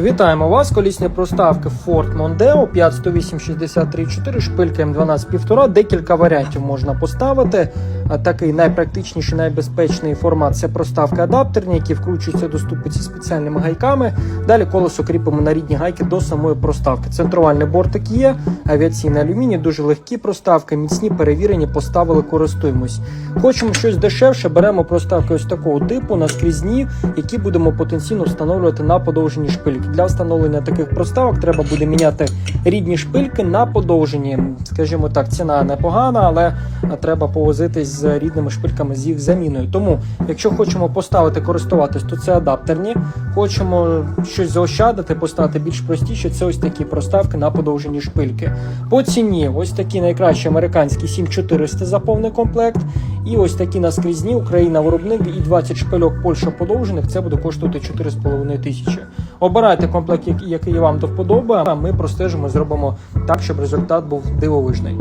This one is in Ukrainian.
Вітаємо вас. Колісні проставки Ford Mondeo 508-63-4, шпилька М12 1,5. Декілька варіантів можна поставити. Такий найпрактичніший, найбезпечний формат це проставки адаптерні, які вкручуються до ступиці спеціальними гайками. Далі колесо кріпимо на рідні гайки до самої проставки. Центрувальний бортик є, авіаційний алюміній, дуже легкі проставки, міцні, перевірені, поставили, користуємось. Хочемо щось дешевше, беремо проставки ось такого типу наскрізні, які будемо потенційно встановлювати на подовжені шпильки. Для встановлення таких проставок треба буде міняти рідні шпильки на подовжені. Скажімо так, ціна непогана, але треба повозитись з рідними шпильками з їх заміною. Тому, якщо хочемо поставити користуватись, то це адаптерні. Хочемо щось заощадити, поставити більш простіше. Це ось такі проставки на подовжені шпильки. По ціні ось такі найкращі американські 7400 за повний комплект. І ось такі наскрізні Україна виробник і 20 шпильок Польща подовжених. Це буде коштувати 4,5 тисячі. Обирайте комплект, який- вам до вподоби. А ми простежимо, зробимо так, щоб результат був дивовижний.